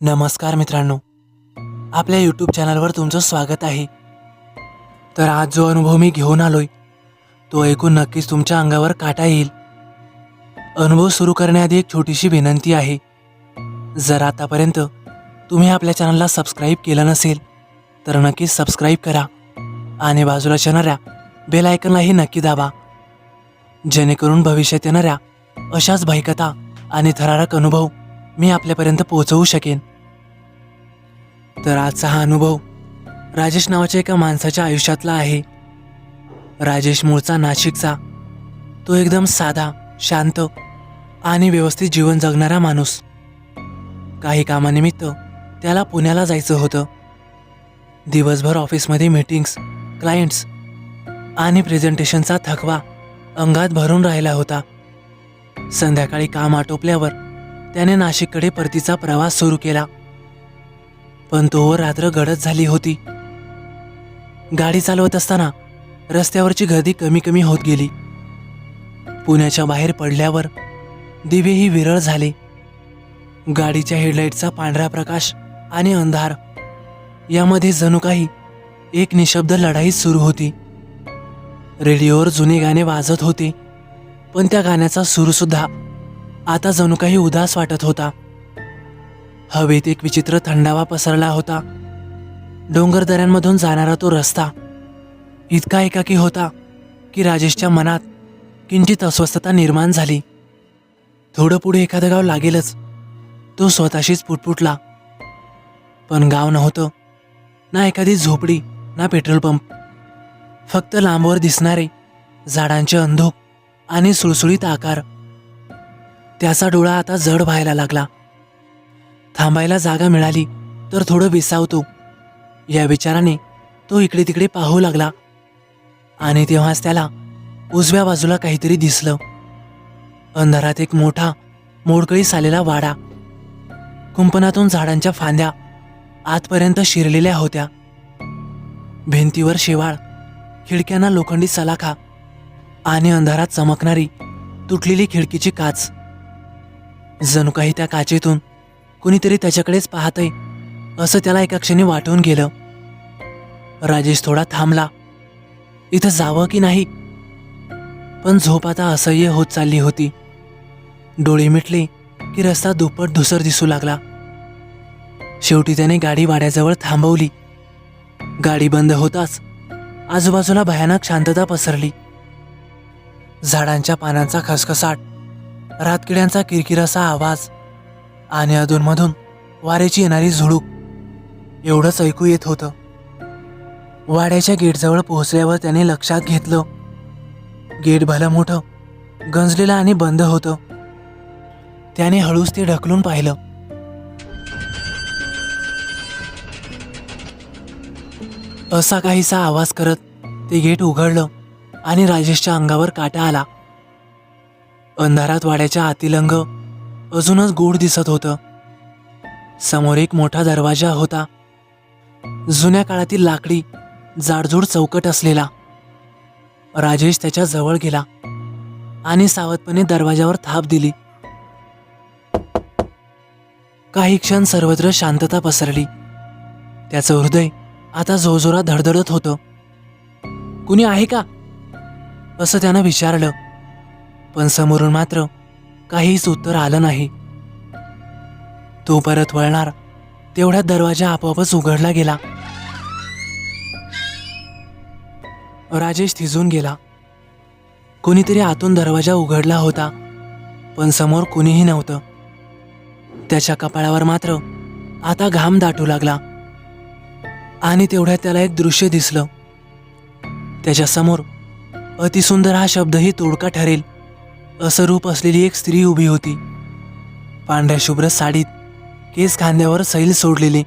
नमस्कार मित्रांनो. आपल्या यूट्यूब चॅनलवर तुमचं स्वागत आहे. तर आज जो अनुभव मी घेऊन आलोय तो ऐकून नक्कीच तुमच्या अंगावर काटा येईल. अनुभव सुरू करण्याआधी एक छोटीशी विनंती आहे. जर आतापर्यंत तुम्ही आपल्या चॅनलला सबस्क्राईब केलं नसेल तर नक्कीच सबस्क्राईब करा आणि बाजूला येणाऱ्या बेल आयकनलाही नक्की दाबा. जेणेकरून भविष्यात येणाऱ्या अशाच भयकथा आणि थरारक अनुभव मी आपल्यापर्यंत पोहोचवू शकेन. तर आजचा हा अनुभव राजेश नावाच्या एका माणसाच्या आयुष्यातला आहे. राजेश मूळचा नाशिकचा तो एकदम साधा शांत आणि व्यवस्थित जीवन जगणारा माणूस. काही कामानिमित्त त्याला पुण्याला जायचं होतं. दिवसभर ऑफिसमध्ये मीटिंग्स क्लायंट्स आणि प्रेझेंटेशनचा थकवा अंगात भरून राहिला होता. संध्याकाळी काम आटोपल्यावर त्याने नाशिककडे परतीचा प्रवास सुरू केला. पण तो रात्र गडद झाली होती. गाडी चालवत असताना रस्त्यावरची गर्दी कमी कमी होत गेली. पुण्याच्या बाहेर पडल्यावर दिवेही विरळ झाले. गाडीच्या हेडलाईटचा पांढरा प्रकाश आणि अंधार. यामध्ये जणू काही एक निशब्द लढाई सुरू होती. रेडिओवर जुने गाणे वाजत होते पण त्या गाण्याचा सूरसुद्धा आता जणू काही उदास वाटत होता. हवेत एक विचित्र थंडावा पसरला होता. डोंगर दऱ्यांमधून जाणारा तो रस्ता इतका एकाकी होता की राजेशच्या मनात किंचित अस्वस्थता निर्माण झाली. थोडं पुढे एखादं गाव लागेलच. तो स्वतःशीच पुटपुटला. पण गाव नव्हतं. ना एखादी झोपडी ना पेट्रोल पंप. फक्त लांबवर दिसणारे झाडांचे अंधोक आणि सुळसुळीत आकार. त्याचा डोळा आता जड व्हायला लागला. थांबायला जागा मिळाली तर थोडं विसावतो. या विचाराने तो इकडे तिकडे पाहू लागला. आणि तेव्हाच त्याला उजव्या बाजूला काहीतरी दिसलं. अंधारात एक मोठा मोडकळीस आलेला वाडा. कुंपणातून झाडांच्या फांद्या आतपर्यंत शिरलेल्या होत्या. भिंतीवर शेवाळ खिडक्यांना लोखंडी सलाखा आणि अंधारात चमकणारी तुटलेली खिडकीची काच. जणू काही त्या काचेतून कुणीतरी त्याच्याकडेच पाहतय. असं त्याला एका क्षणी वाटून गेलं. राजेश थोडा थांबला. इथं जावं की नाही? पण झोप आता असह्य होत चालली होती. डोळे मिटले की रस्ता दुप्पट धुसर दिसू लागला. शेवटी त्याने गाडी वाड्याजवळ थांबवली. गाडी बंद होताच आजूबाजूला भयानक शांतता पसरली. झाडांच्या पानांचा खसखसाट रातकिड्यांचा किरकिरासा आवाज आणि अधूनमधून वाऱ्याची येणारी झुळूक. एवढंच ऐकू येत होतं. वाड्याच्या गेटजवळ पोहोचल्यावर त्याने लक्षात घेतलं. गेट भलं मोठं गंजलेलं आणि बंद होतं. त्याने हळूच ते ढकलून पाहिलं. असा काहीसा आवाज करत ते गेट उघडलं आणि राजेशच्या अंगावर काटा आला. अंधारात वाड्याच्या आतील अंग अजूनच गोड दिसत होतं. समोर एक मोठा दरवाजा होता. जुन्या काळातील लाकडी जाडजूड चौकट असलेला. राजेश त्याच्याजवळ गेला आणि सावधपणे दरवाजावर थाप दिली. काही क्षण सर्वत्र शांतता पसरली. त्याचं हृदय आता जोरजोरात धडधडत होतं. कुणी आहे का? असं त्यानं विचारलं. पण समोरून मात्र काहीच उत्तर आलं नाही. तो परत वळणार तेवढ्यात दरवाजा आपोआपच उघडला गेला. राजेश थिजून गेला. कोणीतरी आतून दरवाजा उघडला होता पण समोर कुणीही नव्हतं. त्याच्या कपाळावर मात्र आता घाम दाटू लागला. आणि तेवढ्यात त्याला एक दृश्य दिसलं. त्याच्यासमोर अतिसुंदर हा शब्दही तोडका ठरेल. असं रूप असलेली एक स्त्री उभी होती. पांढऱ्या शुभ्र साडीत केस खांद्यावर सैल सोडलेली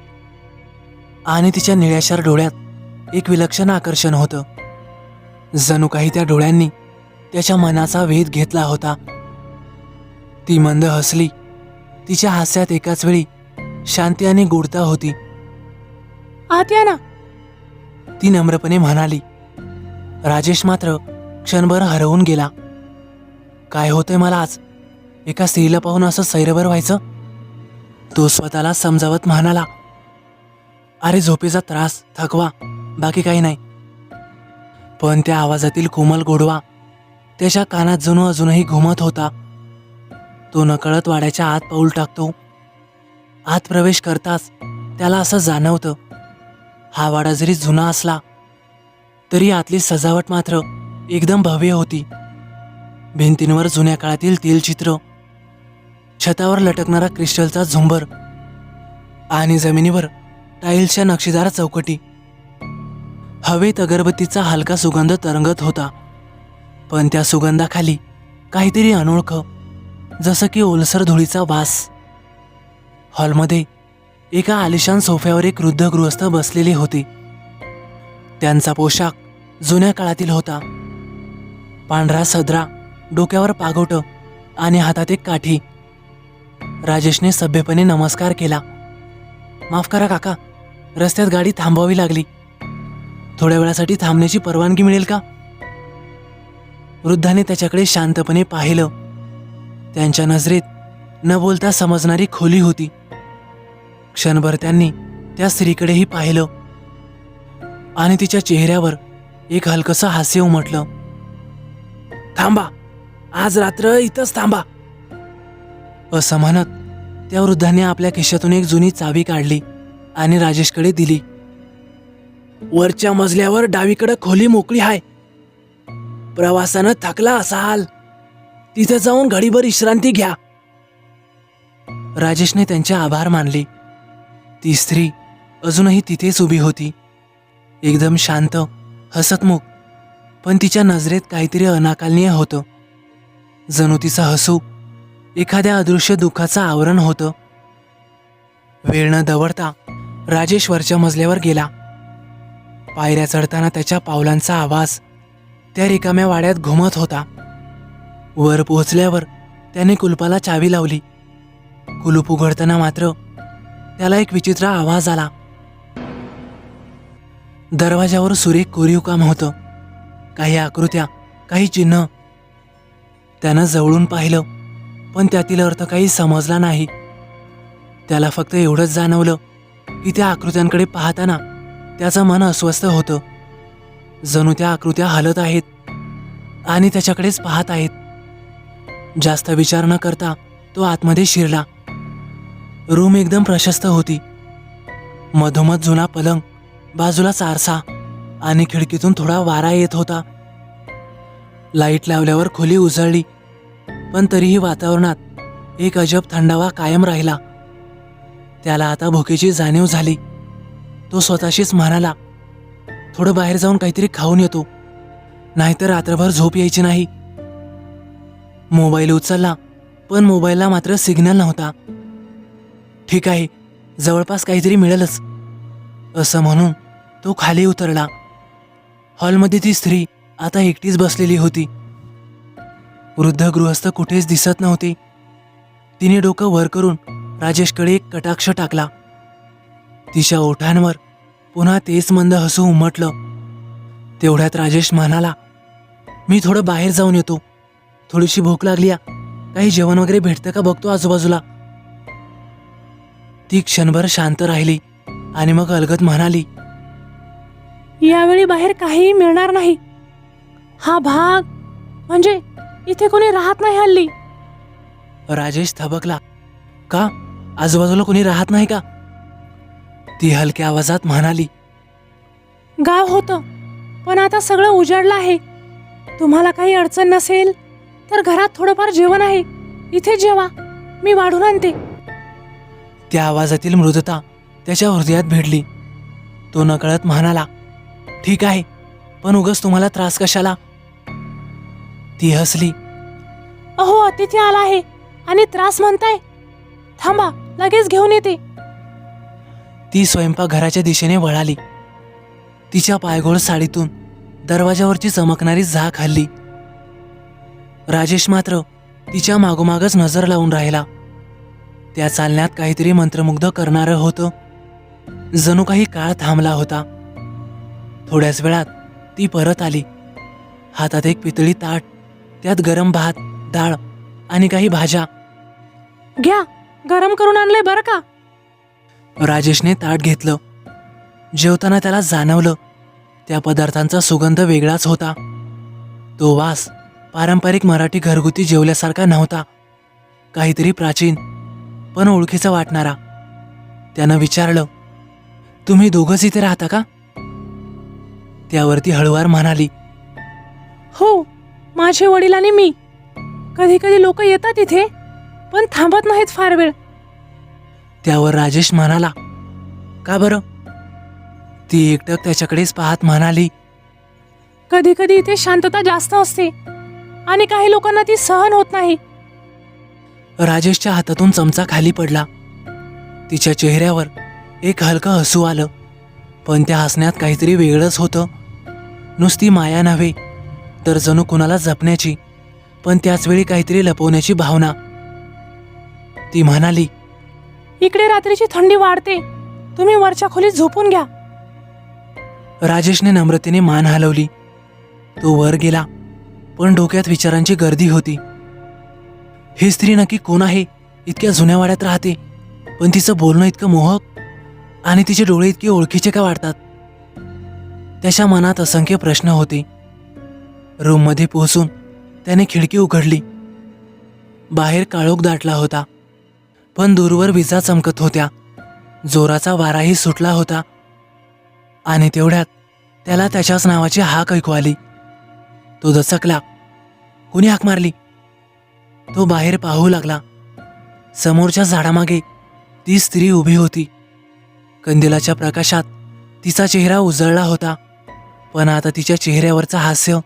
आणि तिच्या निळ्याशार डोळ्यात एक विलक्षण आकर्षण होतं. जणू काही त्या डोळ्यांनी त्याच्या मनाचा वेध घेतला होता. ती मंद हसली. तिच्या हास्यात एकाच वेळी शांती आणि गूढता होती. आत या ना. ती नम्रपणे म्हणाली राजेश मात्र क्षणभर हरवून गेला. काय होतंय मला आज? एका स्त्रीला पाहून असं सैरभर व्हायचं? तो स्वतःला समजावत म्हणाला अरे झोपेचा त्रास थकवा बाकी काही नाही. पण त्या आवाजातील कोमल गोडवा त्याच्या कानात जणू अजूनही घुमत होता. तो नकळत वाड्याच्या आत पाऊल टाकतो. आत प्रवेश करताच त्याला असं जाणवतं. हा वाडा जरी जुना असला तरी आतली सजावट मात्र एकदम भव्य होती. भिंतींवर जुन्या काळातील तेलचित्र छतावर लटकणारा क्रिस्टलचा झुंबर आणि जमिनीवर टाईल्सच्या नक्षीदार चौकटी. हवेत अगरबत्तीचा हलका सुगंध तरंगत होता पण त्या सुगंधाखाली काहीतरी अनोळख जसं की ओलसर धुळीचा वास. हॉलमध्ये एका आलिशान सोफ्यावर एक वृद्ध गृहस्थ बसलेले होते. त्यांचा पोशाख जुन्या काळातील होता. पांढरा सदरा डोक्यावर पागोटं आणि हातात एक काठी. राजेशने सभ्यपणे नमस्कार केला. माफ करा काका रस्त्यात गाडी थांबावी लागली. थोड्या वेळासाठी थांबण्याची परवानगी मिळेल का? वृद्धाने त्याच्याकडे शांतपणे पाहिलं. त्यांच्या नजरेत न बोलता समजणारी खोली होती. क्षणभर त्यांनी त्या स्त्रीकडेही पाहिलं. आणि तिच्या चेहऱ्यावर एक हलकसं हास्य उमटलं. थांबा आज रात्र इथंच थांबा. असं म्हणत त्या वृद्धाने आपल्या खिशातून एक जुनी चावी काढली आणि राजेशकडे दिली. वरच्या मजल्यावर डावीकडे खोली मोकळी आहे प्रवासानं थकला असाल तिथे जाऊन घडीभर विश्रांती घ्या. राजेशने त्यांचे आभार मानले. ती स्त्री अजूनही तिथेच उभी होती. एकदम शांत हसतमुख पण तिच्या नजरेत काहीतरी अनाकालनीय होतं. जणू तिचं हसू. एखाद्या अदृश्य दुःखाचं आवरण होतं. वेळ न दवडता राजेश्वरच्या मजल्यावर गेला. पायऱ्या चढताना त्याच्या पावलांचा आवाज त्या रिकाम्या वाड्यात घुमत होता. वर पोहोचल्यावर त्याने कुलपाला चावी लावली. कुलूप उघडताना मात्र त्याला एक विचित्र आवाज आला. दरवाजावर सुरेख कोरीव काम होतं. काही आकृत्या काही चिन्ह त्यानं जवळून पाहिलं पण त्यातील अर्थ काही समजला नाही. त्याला फक्त एवढंच जाणवलं की त्या आकृत्यांकडे पाहताना त्याचं मन अस्वस्थ होतं. जणू त्या आकृत्या हलत आहेत आणि त्याच्याकडेच पाहत आहेत. जास्त विचार न करता तो आतमध्ये शिरला. रूम एकदम प्रशस्त होती. मधोमध जुना पलंग बाजूला चारसा आणि खिडकीतून थोडा वारा येत होता. लाइट लावल्यावर खोली उजळली. पण तरीही वातावरणात एक अजब थंडावा कायम राहिला. त्याला आता भुकेची जाणीव झाली. तो स्वतःशीच म्हणाला थोडं बाहेर जाऊन काहीतरी खाऊन येतो. नाहीतर रात्रभर झोप यायची नाही. मोबाईल उचलला पण मोबाईलला मात्र सिग्नल नव्हता. ठीक आहे जवळपास काहीतरी मिळेलच असं म्हणून तो खाली उतरला. हॉलमध्ये ती स्त्री आता एकटीच बसलेली होती. वृद्ध गृहस्थ कुठेच दिसत नव्हती. तिने डोकं वर करून राजेशकडे एक कटाक्ष टाकला. तिच्या ओठांवर पुन्हा तेच मंद हसू उमटलं. तेवढ्यात राजेश म्हणाला मी थोडं बाहेर जाऊन येतो. थोडीशी भूक लागली आ. काही जेवण वगैरे भेटतं का बघतो आजूबाजूला. ती क्षणभर शांत राहिली आणि मग अलगत म्हणाली यावेळी बाहेर काहीही मिळणार नाही. हा भाग? म्हणजे इथे कोणी राहत नाही हल्ली? राजेश थबकला. का? आजूबाजूला कोणी राहत नाही का? ती हलक्या आवाजात म्हणाली. गाव होतं पण आता सगळं उजाडलं आहे. तुम्हाला काही अडचण नसेल तर घरात थोडंफार जेवण आहे. इथे जेवा मी वाढून आणते. त्या आवाजातील मृदता त्याच्या हृदयात भिडली. तो नकळत म्हणाला ठीक आहे पण उगच तुम्हाला त्रास कशाला? ती हसली. अहो अतिथी आला आहे आणि त्रास म्हणताय. थांबा लगेच घेऊन येते. ती स्वयंपाकघराच्या दिशेने वळाली. तिच्या पायगोळ साडीतून दरवाजावरची चमकणारी झाक हल्ली. राजेश मात्र तिच्या मागोमागच नजर लावून राहिला. त्या चालण्यात काहीतरी मंत्रमुग्ध करणारं होतं. जणू काही काळ थांबला होता. थोड्याच वेळात ती परत आली. हातात एक पितळी ताट त्यात गरम भात डाळ आणि काही भाज्या. घ्या गरम करून आणलंय बरं का? राजेशने ताट घेतलं. जेवताना त्याला जाणवलं त्या पदार्थांचा सुगंध वेगळाच होता. तो वास पारंपरिक मराठी घरगुती जेवल्यासारखा नव्हता. काहीतरी प्राचीन पण ओळखीचा वाटणारा. त्यानं विचारलं तुम्ही दोघंच इथे राहता का? त्यावरती हळुवार म्हणाली हो माझे वडील आणि मी. कधी कधी लोक येतात इथे पण थांबत नाहीत फार वेळ. त्यावर राजेश म्हणाला का बरं? ती एकटक त्याच्याकडेच पाहत म्हणाली कधी कधी इथे शांतता जास्त असते आणि काही लोकांना ती सहन होत नाही. राजेशच्या हातातून चमचा खाली पडला. तिच्या चेहऱ्यावर एक हलकं हसू आलं पण त्या हसण्यात काहीतरी वेगळंच होतं. नुसती माया नव्हे तर जणू कुणाला जपण्याची पण त्याच वेळी काहीतरी लपवण्याची भावना. ती म्हणाली इकडे रात्रीची थंडी वाढते. तुम्ही वरच्या खोलीत झोपून घ्या. राजेशने नम्रतेने मान हलवली. तो वर गेला पण डोक्यात विचारांची गर्दी होती. ही स्त्री नक्की कोण आहे? इतक्या जुन्या वाड्यात राहते. पण तिचं बोलणं इतकं मोहक आणि तिचे डोळे इतके ओळखीचे का वाटतात? त्याच्या मनात असंख्य प्रश्न होते. रूममध्ये पोहोचून त्याने खिडकी उघडली. बाहेर काळोख दाटला होता पण दूरवर विजा चमकत होत्या. जोराचा वाराही सुटला होता आणि तेवढ्यात त्याला त्याच्याच नावाची हाक ऐकू आली. तो दचकला कुणी हाक मारली? तो बाहेर पाहू लागला. समोरच्या झाडामागे ती स्त्री उभी होती. कंदिलाच्या प्रकाशात तिचा चेहरा उजळला होता पण आता तिच्या चेहऱ्यावरचं हास्य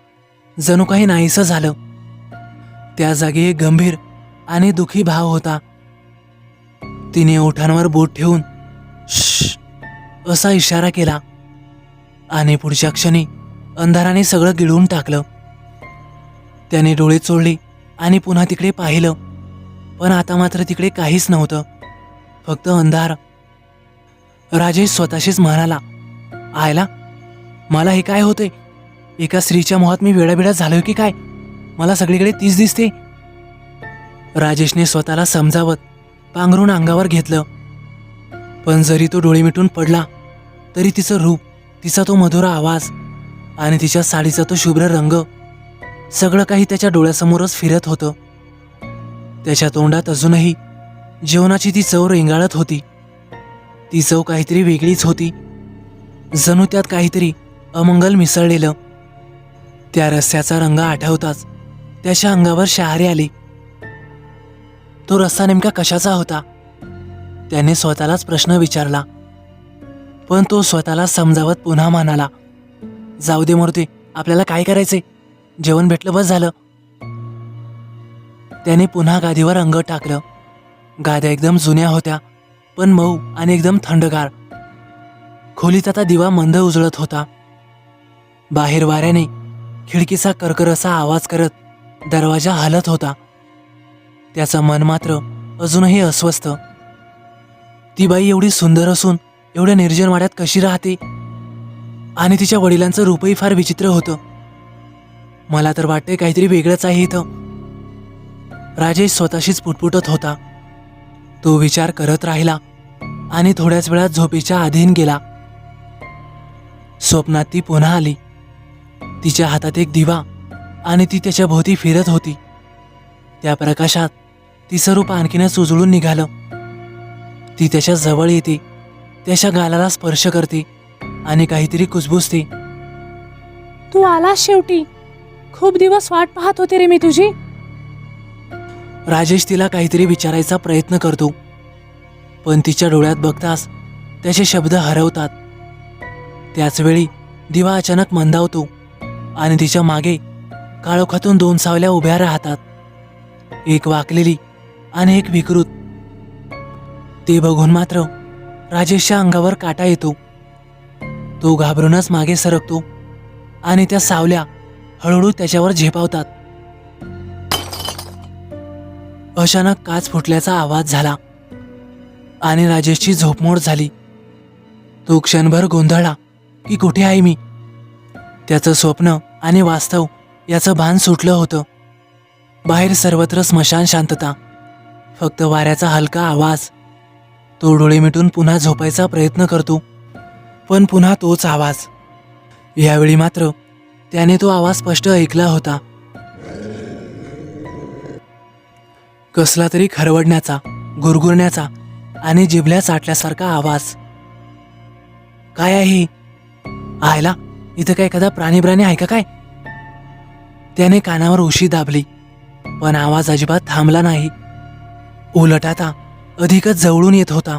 जणू काही नाहीसं झालं. त्या जागी एक गंभीर आणि दुखी भाव होता. तिने ओठांवर बोट ठेवून श असा इशारा केला. आणि पुढच्या क्षणी अंधाराने सगळं गिळून टाकलं. त्याने डोळे चोळले आणि पुन्हा तिकडे पाहिलं. पण आता मात्र तिकडे काहीच नव्हतं. फक्त अंधार. राजेश स्वतःशीच म्हणाला आयला मला हे काय होते एका स्त्रीच्या मोहात मी वेळाबिळा झालोय की काय? मला सगळीकडे तीच दिसते. राजेशने स्वतःला समजावत पांघरून अंगावर घेतलं. पण जरी तो डोळे मिटून पडला तरी तिचं रूप तिचा तो मधुर आवाज आणि तिच्या साडीचा तो शुभ्र रंग सगळं काही त्याच्या डोळ्यासमोरच फिरत होतं. त्याच्या तोंडात अजूनही जेवणाची ती चव रेंगाळत होती. ती चव काहीतरी वेगळीच होती. जणू त्यात काहीतरी अमंगल मिसळलेलं. त्या रस्त्याचा रंग आठवताच. त्याच्या अंगावर शहारे आली. तो रस्ता नेमका कशाचा होता? त्याने स्वतःलाच प्रश्न विचारला. पण तो स्वतःला समजावत पुन्हा म्हणाला जाऊ दे मूर्ती आपल्याला काय करायचे जेवण भेटलं बस झालं. त्याने पुन्हा गादीवर अंग टाकलं. गाद्या एकदम जुन्या होत्या पण मऊ आणि एकदम थंडगार. खोलीत आता दिवा मंद उजळत होता. बाहेर वाऱ्याने खिडकीचा कर्कर असा आवाज करत दरवाजा हलत होता. त्याचं मन मात्र अजूनही अस्वस्थ. ती बाई एवढी सुंदर असून एवढ्या निर्जन वाड्यात कशी राहते? आणि तिच्या वडिलांचं रूपही फार विचित्र होतं. मला तर वाटतंय काहीतरी वेगळंच आहे इथं. राजेश स्वतःशीच पुटपुटत होता. तो विचार करत राहिला आणि थोड्याच वेळात झोपेच्या अधीन गेला. स्वप्नात ती पुन्हा आली. तिच्या हातात एक दिवा आणि ती त्याच्या भोवती फिरत होती. त्या प्रकाशात तिचं रूप आणखीनच उजळून निघालं. ती त्याच्याजवळ येते त्याच्या गालाला स्पर्श करते आणि काहीतरी कुजबुजते. तू आलास शेवटी. खूप दिवस वाट पाहत होते रे मी तुझी. राजेश तिला काहीतरी विचारायचा प्रयत्न करतो. पण तिच्या डोळ्यात बघताच त्याचे शब्द हरवतात. त्याचवेळी दिवा अचानक मंदावतो. आणि तिच्यामागे काळोखातून दोन सावल्या उभ्या राहतात. एक वाकलेली आणि एक विकृत. ते बघून मात्र राजेशच्या अंगावर काटा येतो. तो घाबरूनच मागे सरकतो आणि त्या सावल्या हळूहळू त्याच्यावर झेपावतात. अचानक काच फुटल्याचा आवाज झाला आणि राजेशची झोपमोड झाली. तो क्षणभर गोंधळला की कुठे आहे मी? त्याचं स्वप्न आणि वास्तव याचं भान सुटलं होतं. बाहेर सर्वत्र स्मशान शांतता फक्त वाऱ्याचा हलका आवाज. तो डोळे मिटून पुन्हा झोपायचा प्रयत्न करतो पण पुन्हा तोच आवाज. यावेळी मात्र त्याने तो आवाज स्पष्ट ऐकला होता. कसला तरी खरवडण्याचा गुरगुरण्याचा आणि जिभल्या चाटल्यासारखा आवाज. काय आहे? आयला इथं काय एखादा प्राणी प्राणी आहे का काय? त्याने कानावर उशी दाबली पण आवाज अजिबात थांबला नाही. उलट आता अधिकच जवळून येत होता.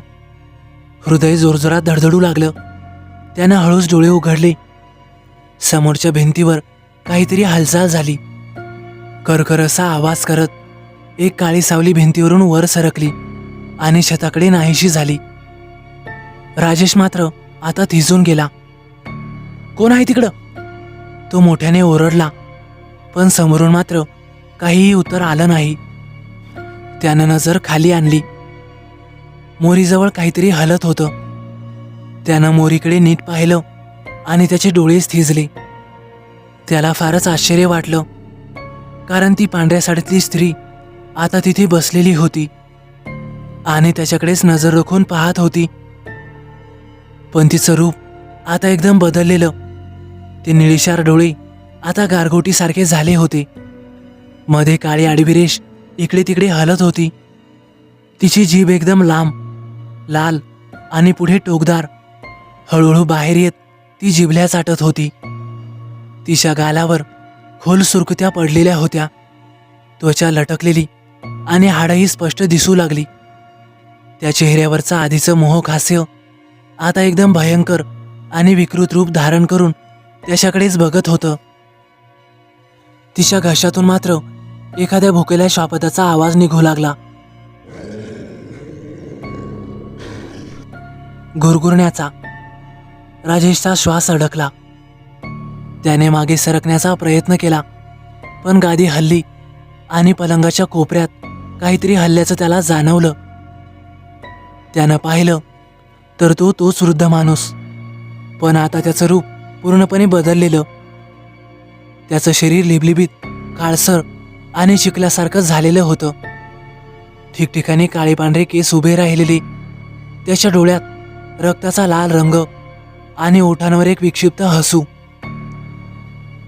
हृदय जोरजोरात धडधडू लागलं. त्यानं हळूच डोळे उघडले. समोरच्या भिंतीवर काहीतरी हालचाल झाली. करकर असा आवाज करत एक काळी सावली भिंतीवरून वर सरकली आणि छताकडे नाहीशी झाली. राजेश मात्र आता थिजून गेला. कोण आहे तिकडं? तो मोठ्याने ओरडला पण समोरून मात्र काहीही उत्तर आलं नाही. त्यानं नजर खाली आणली. मोरीजवळ काहीतरी हलत होतं. त्यानं मोरीकडे नीट पाहिलं आणि त्याचे डोळेच थिजले त्याला फारच आश्चर्य वाटलं कारण ती पांढऱ्या साडीतली स्त्री आता तिथे बसलेली होती आणि त्याच्याकडेच नजर रोखून पाहत होती. पण तिचं रूप आता एकदम बदललेलं ते निळीशार डोळे आता गारगोटीसारखे झाले होते. मध्ये काळी आडविरेश इकडे तिकडे हलत होती. तिची जीभ एकदम लांब लाल आणि पुढे टोकदार. हळूहळू बाहेर येत ती जिभल्या चाटत होती. तिच्या गालावर खोल सुरकुत्या पडलेल्या होत्या. त्वचा लटकलेली आणि हाडही स्पष्ट दिसू लागली. त्या चेहऱ्यावरचा आधीचं मोहक हास्य आता एकदम भयंकर आणि विकृत रूप धारण करून त्याच्याकडेच बघत होतं. तिच्या घशातून मात्र एखाद्या भुकेल्या शापदाचा आवाज निघू लागला. गुरगुरण्याचा राजेशचा श्वास अडकला. त्याने मागे सरकण्याचा प्रयत्न केला पण गादी हल्ली आणि पलंगाच्या कोपऱ्यात काहीतरी हल्ल्याचं त्याला जाणवलं. त्यानं पाहिलं तर तो तोच वृद्ध माणूस. पण आता त्याचं रूप पूर्णपणे बदललेलं. त्याचं शरीर लिबलिबीत काळसर आणि चिखल्यासारखं झालेलं होतं. ठिकठिकाणी काळे पांढरे केस उभे राहिलेले. त्याच्या डोळ्यात रक्ताचा लाल रंग आणि ओठांवर एक विक्षिप्त हसू.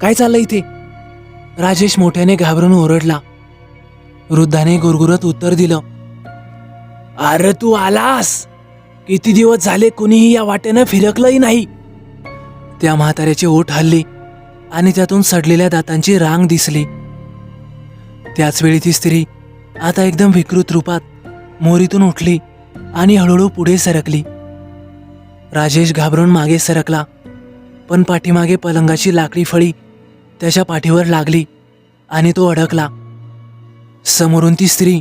काय चाललं इथे? राजेश मोठ्याने घाबरून ओरडला. वृद्धाने गुरगुरत उत्तर दिलं अरे तू आलास. किती दिवस झाले कुणीही या वाटेनं फिरकलंही नाही. त्या म्हाताऱ्याचे ओठ हल्ले आणि त्यातून सडलेल्या दातांची रांग दिसली. त्याच वेळी ती स्त्री आता एकदम विकृत रूपात मोरीतून उठली आणि हळूहळू पुढे सरकली. राजेश घाबरून मागे सरकला पण पाठीमागे पलंगाची लाकडी फळी त्याच्या पाठीवर लागली आणि तो अडकला. समोरून ती स्त्री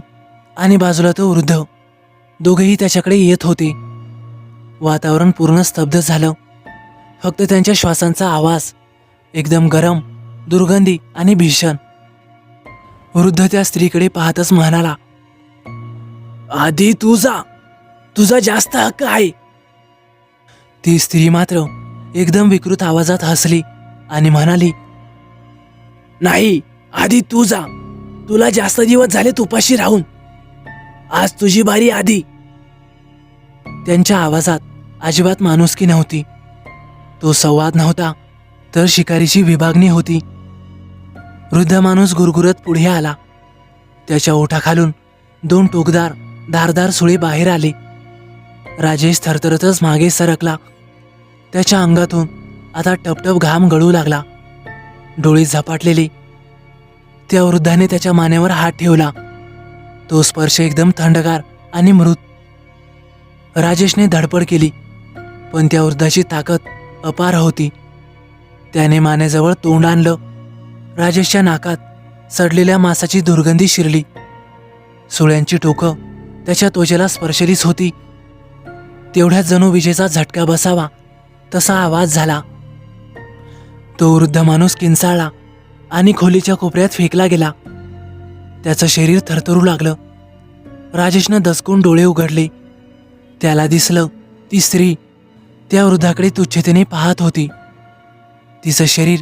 आणि बाजूला तो वृद्ध दोघेही त्याच्याकडे येत होते. वातावरण पूर्ण स्तब्ध झालं. फक्त त्यांच्या श्वासांचा आवाज एकदम गरम दुर्गंधी आणि भीषण. वृद्ध त्या स्त्रीकडे पाहतच म्हणाला आधी तुझा तुझा जास्त हक्क आहे. ती स्त्री मात्र एकदम विकृत आवाजात हसली आणि म्हणाली नाही आधी तू जा तुला जास्त दिवस झाले तुपाशी राहून. आज तुझी बारी आधी. त्यांच्या आवाजात अजिबात माणुसकी नव्हती. तो संवाद नव्हता तर शिकारीची विभागणी होती. वृद्ध माणूस गुरगुरत पुढे आला. त्याच्या ओठाखालून दोन टोकदार धारदार सुळे बाहेर आले. राजेश थरथरतच मागे सरकला. त्याच्या अंगातून आता टपटप घाम गळू लागला. डोळी झपाटलेली. त्या वृद्धाने त्याच्या मानेवर हात ठेवला. तो स्पर्श एकदम थंडगार आणि मृत. राजेशने धडपड केली पण त्या वृद्धाची ताकद अपार होती. त्याने मानेजवळ तोंड आणलं. राजेशच्या नाकात सडलेल्या मासाची दुर्गंधी शिरली. सुळ्यांची टोकं त्याच्या त्वचेला स्पर्शलीच होती. तेवढ्यात जणू विजेचा झटका बसावा तसा आवाज झाला. तो वृद्ध माणूस किंचाळला आणि खोलीच्या कोपऱ्यात फेकला गेला. त्याचं शरीर थरथरू लागलं. राजेशनं दसकून डोळे उघडले. त्याला दिसलं ती स्त्री त्या वृद्धाकडे तुच्छतेने पाहत होती. तिचं शरीर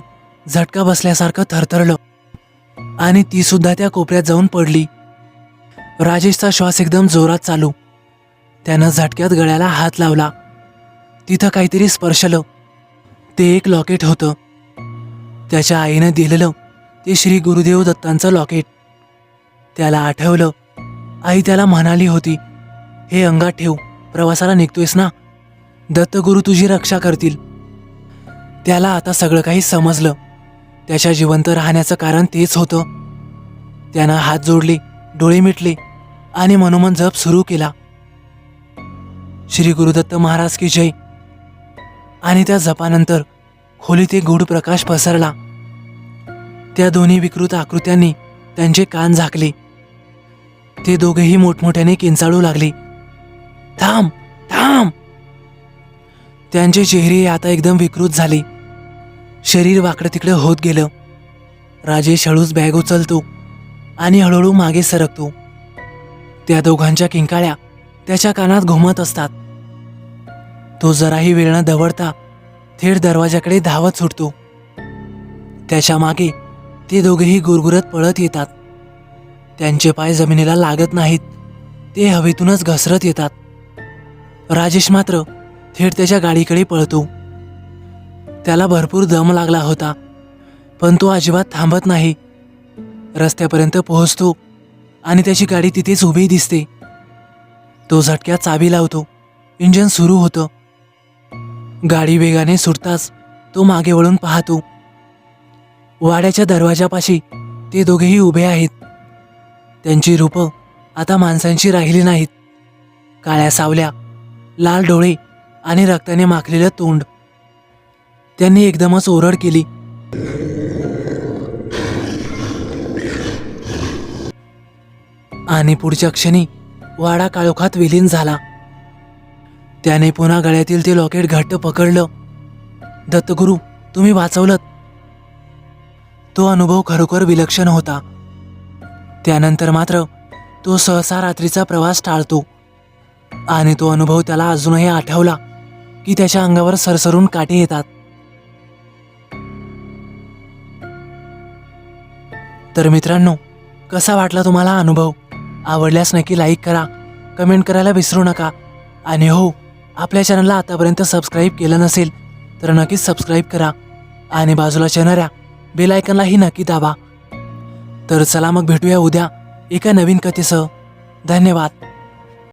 झटका बसल्यासारखं थरथरलं आणि ती सुद्धा त्या कोपऱ्यात जाऊन पडली. राजेशचा श्वास एकदम जोरात चालू. त्यानं झटक्यात गळ्याला हात लावला. तिथं काहीतरी स्पर्शलं. ते एक लॉकेट होतं. त्याच्या आईनं दिलेलं ते श्री गुरुदेव दत्तांचं लॉकेट. त्याला आठवलं. आई त्याला म्हणाली होती हे अंगात ठेव प्रवासाला निघतोयस ना? दत्तगुरु तुझी रक्षा करतील. त्याला आता सगळं काही समजलं. त्याच्या जिवंत राहण्याचं कारण तेच होतं. त्यानं हात जोडले डोळे मिटले आणि मनोमन जप सुरू केला. श्री गुरुदत्त महाराज की जय. आणि त्या जपानंतर खोलीत एक गूढ प्रकाश पसरला. त्या दोन्ही विकृत आकृत्यांनी त्यांचे कान झाकले. ते दोघेही मोठमोठ्याने किंचाळू लागले. थांब थांब त्यांचे चेहरे आता एकदम विकृत झाले. शरीर वाकडं तिकडं होत गेलं. राजेश हळूच बॅग उचलतो आणि हळूहळू मागे सरकतो. त्या दोघांच्या किंकाळ्या त्याच्या कानात घुमत असतात. तो जराही वेळ न दवडता थेट दरवाजाकडे धावत सुटतो. त्याच्यामागे ते दोघेही गुरगुरत पळत येतात. त्यांचे पाय जमिनीला लागत नाहीत. ते हवेतूनच घसरत येतात. राजेश मात्र थेट त्याच्या गाडीकडे पळतो. त्याला भरपूर दम लागला होता पण तो अजिबात थांबत नाही. रस्त्यापर्यंत पोहोचतो आणि त्याची गाडी तिथेच उभी दिसते. तो झटक्यात चाबी लावतो. इंजन सुरू होतं. गाडी वेगाने सुटताच तो मागे वळून पाहतो. वाड्याच्या दरवाजापाशी ते दोघेही उभे आहेत. त्यांची रूपं आता माणसांची राहिली नाहीत. काळ्या सावल्या लाल डोळे आणि रक्ताने माखलेलं तोंड. त्यांनी एकदमच ओरड केली. आणि पुढच्या क्षणी वाडा काळोखात विलीन झाला. त्याने पुन्हा गळ्यातील ते लॉकेट घट्ट पकडलं. दत्तगुरु तुम्ही वाचवलं तो अनुभव खरोखर विलक्षण होता. त्यानंतर मात्र तो सहसा रात्रीचा प्रवास टाळतो. आणि तो अनुभव त्याला अजूनही आठवला. की त्याच्या अंगावर सरसरून काटे येतात. तर मित्रांनो कसा वाटला तुम्हाला अनुभव? आवडल्यास नक्की लाईक करा कमेंट करायला विसरू नका. आणि हो आपल्या चॅनलला आतापर्यंत सबस्क्राईब केलं नसेल तर नक्कीच सबस्क्राईब करा. आणि बाजूला येणाऱ्या बेलायकनलाही नक्की दाबा. तर चला मग भेटूया उद्या एका नवीन कथेसह. धन्यवाद.